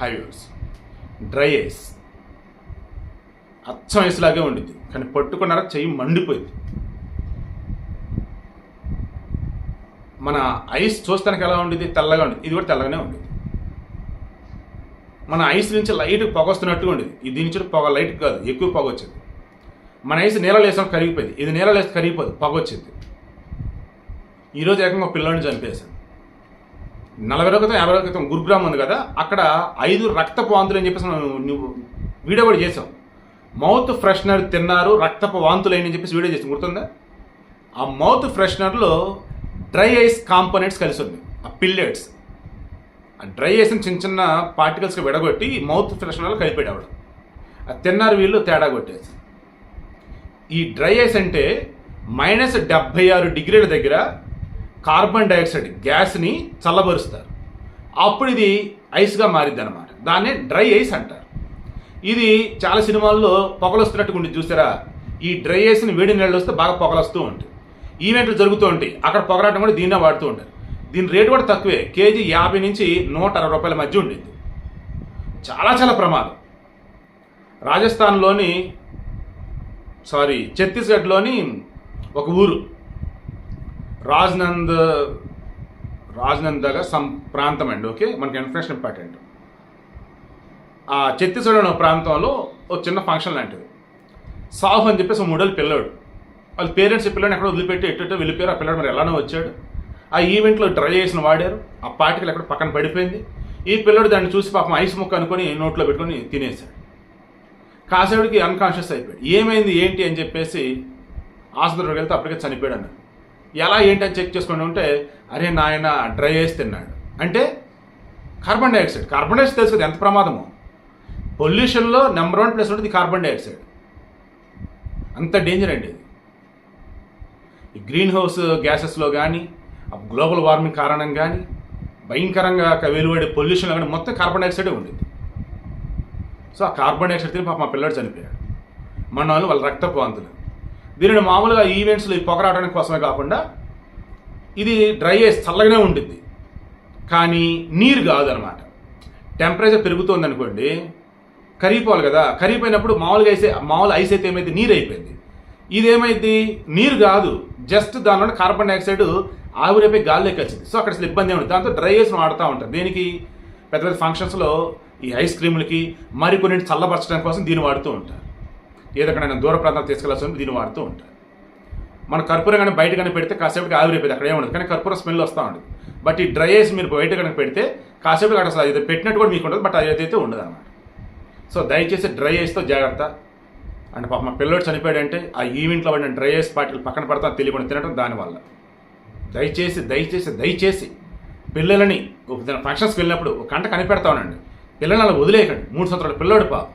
Highways. Dry ice. అచ్చం ice లాగే ఉండిద్ది. కానీ పట్టుకున్నారా చెయ్యి మండిపోయింది. మన ఐస్ చూస్తానికి ఎలా ఉండేది తెల్లగా ఉండేది ఇది కూడా తెల్లగానే ఉండేది మన ఐస్ నుంచి లైట్ పొగ వస్తున్నట్టుగా ఉండేది ఇది దీని నుంచి పొగ లైట్ కాదు ఎక్కువ పొగ వచ్చింది. మన ఐస్ నీళ్ళలో వేసాం కరిగిపోయింది. ఇది నీళ్ళలో వేస్తే కరిగిపోదు పొగ వచ్చింది. ఈరోజు ఏకంగా ఒక చంపేశాను. నలభై రోజుల క్రితం యాభై రోజుల క్రితం గురుగ్రామ్ ఉంది కదా అక్కడ ఐదు రక్తపు వాంతులు అని చెప్పేసి మనం నువ్వు వీడియో కూడా చేసాం మౌత్ ఫ్రెషనర్ తిన్నారు రక్తపు వాంతులు అని చెప్పేసి వీడియో చేసాం గుర్తుందా? ఆ మౌత్ ఫ్రెషనర్లో డ్రై ఐస్ కాంపోనెంట్స్ కలిసి ఉన్నాయి. ఆ పిల్లెట్స్. ఆ డ్రై ఐస్ని చిన్న చిన్న పార్టికల్స్గా విడగొట్టి మౌత్ ఫ్రెషనర్లో కలిపేటవాడు ఆ తిన్నారు వీళ్ళు తేడా కొట్టేసి. ఈ డ్రై ఐస్ అంటే మైనస్ డెబ్భై ఆరు డిగ్రీల దగ్గర కార్బన్ డైఆక్సైడ్ గ్యాస్ని చల్లబరుస్తారు. అప్పుడు ఇది ఐస్గా మారిద్ది అనమాట దాన్నే డ్రై ఐస్ అంటారు. ఇది చాలా సినిమాల్లో పొగలు వస్తున్నట్టుగా ఉండి చూసారా? ఈ డ్రై ఐస్ని వేడి నీళ్ళు వస్తే బాగా పొగలు వస్తూ ఉంటాయి ఈవెంట్లు జరుగుతూ ఉంటాయి. అక్కడ పొగరాటం కూడా దీన్నే వాడుతూ ఉంటారు. దీని రేటు కూడా తక్కువే. కేజీ యాభై నుంచి నూట అరవై రూపాయల మధ్య ఉండేది. చాలా చాలా ప్రమాదం. రాజస్థాన్లోని సారీ ఛత్తీస్గఢ్లోని ఒక ఊరు. రాజ్నంద్ రాజ్నంద్ దగ్గర సమ్ ప్రాంతం అండి ఓకే? మనకి ఇన్ఫర్మేషన్ ఇంపార్టెంట్. ఆ ఛత్తీస్గఢ్ అనే ప్రాంతంలో ఒక చిన్న ఫంక్షన్ లాంటిది. సాహు అని చెప్పేసి మూడేళ్ళు పిల్లాడు. వాళ్ళ పేరెంట్స్ ఈ పిల్లని ఎక్కడ వదిలిపెట్టి ఎట్టో వెళ్ళిపోయారు. ఆ పిల్లడు మరి ఎలానో వచ్చాడు. ఆ ఈవెంట్లో డ్రై చేసిన వాడారు. ఆ పార్టికల్ ఎక్కడ పక్కన పడిపోయింది. ఈ పిల్లడు దాన్ని చూసి పాపం ఐస్ ముక్క అనుకొని నోట్లో పెట్టుకొని తినేశాడు. కాసేవుడికి అన్కాన్షియస్ అయిపోయాడు. ఏమైంది ఏంటి అని చెప్పేసి ఆసుపత్రికి వెళ్తే అప్పటికే చనిపోయాడు అన్నారు ఎలా ఏంటి చెక్ చేసుకుని ఉంటే అరే నాయన డ్రై ఐస్ తిన్నాడు. అంటే కార్బన్ డైఆక్సైడ్. కార్బన్ డైఆక్సైడ్ తెలుసు కదా ఎంత ప్రమాదమో. పొల్యూషన్లో నెంబర్ వన్ ప్లేస్ ఉంటుంది కార్బన్ డైఆక్సైడ్. అంత డేంజర్ అండి ఇది. ఈ గ్రీన్ హౌస్ గ్యాసెస్లో కానీ గ్లోబల్ వార్మింగ్ కారణం కానీ భయంకరంగా వెలువడే పొల్యూషన్లో కానీ మొత్తం కార్బన్ డైఆక్సైడే ఉండేది. సో ఆ కార్బన్ డైఆక్సైడ్ తిని పాప మా పిల్లడు చనిపోయాడు. మన వాళ్ళు వాళ్ళ రక్తపు వాంతులు దీనిని మామూలుగా ఈవెంట్స్లో ఈ పొగరాడడానికి కోసమే కాకుండా ఇది డ్రై చేసి చల్లగానే ఉంటుంది కానీ నీరు కాదనమాట. టెంపరేచర్ పెరుగుతుంది అనుకోండి కరిగిపోవాలి కదా. కరిగిపోయినప్పుడు మామూలుగా అయితే మామూలు ఐస్ అయితే ఏమైంది? నీరు అయిపోయింది ఇదేమైంది? నీరు కాదు. జస్ట్ దానిలో కార్బన్ డైఆక్సైడ్ ఆవిరైపోయి గాల్లోకి వచ్చింది. సో అక్కడ అసలు ఇబ్బంది ఏమి దాంతో డ్రై ఐస్ వాడుతూ ఉంటారు. దీనికి? పెద్ద పెద్ద ఫంక్షన్స్లో ఈ ఐస్ క్రీములకి మరికొన్ని చల్లబరచడం కోసం దీన్ని వాడుతూ ఉంటారు. ఏదక్కడైనా దూర ప్రాంతాలు తీసుకెళ్ళాల్సి దీన్ని వాడుతూ ఉంటారు. మన కర్పూరం కానీ బయట కనుక పెడితే కాసేపటికి ఆవిరైపోయింది అక్కడ ఏముండదు కానీ కర్పూరం స్మెల్ వస్తూ ఉండదు. బట్ ఈ డ్రై ఐస్ మీరు బయట కనుక పెడితే కాసేపటికి అక్కడ అసలు ఇది పెట్టినట్టు కూడా మీకు ఉండదు. బట్ అది అయితే ఉండదు అన్నమాట. సో దయచేసి డ్రై ఐస్తో జాగ్రత్త. అంటే పాప మా పిల్లడు చనిపోయాడంటే ఆ ఈవెంట్లో పడిన డ్రై ఐస్ పార్టీలు పక్కన పడతా తెలియకుండా తినడం దానివల్ల దయచేసి దయచేసి దయచేసి పిల్లలని ఫంక్షన్స్కి వెళ్ళినప్పుడు ఒక గంట కనిపెడతా ఉండండి. పిల్లల్ని అలా వదిలేయకండి. మూడు సంవత్సరాల పిల్లోడు పాప.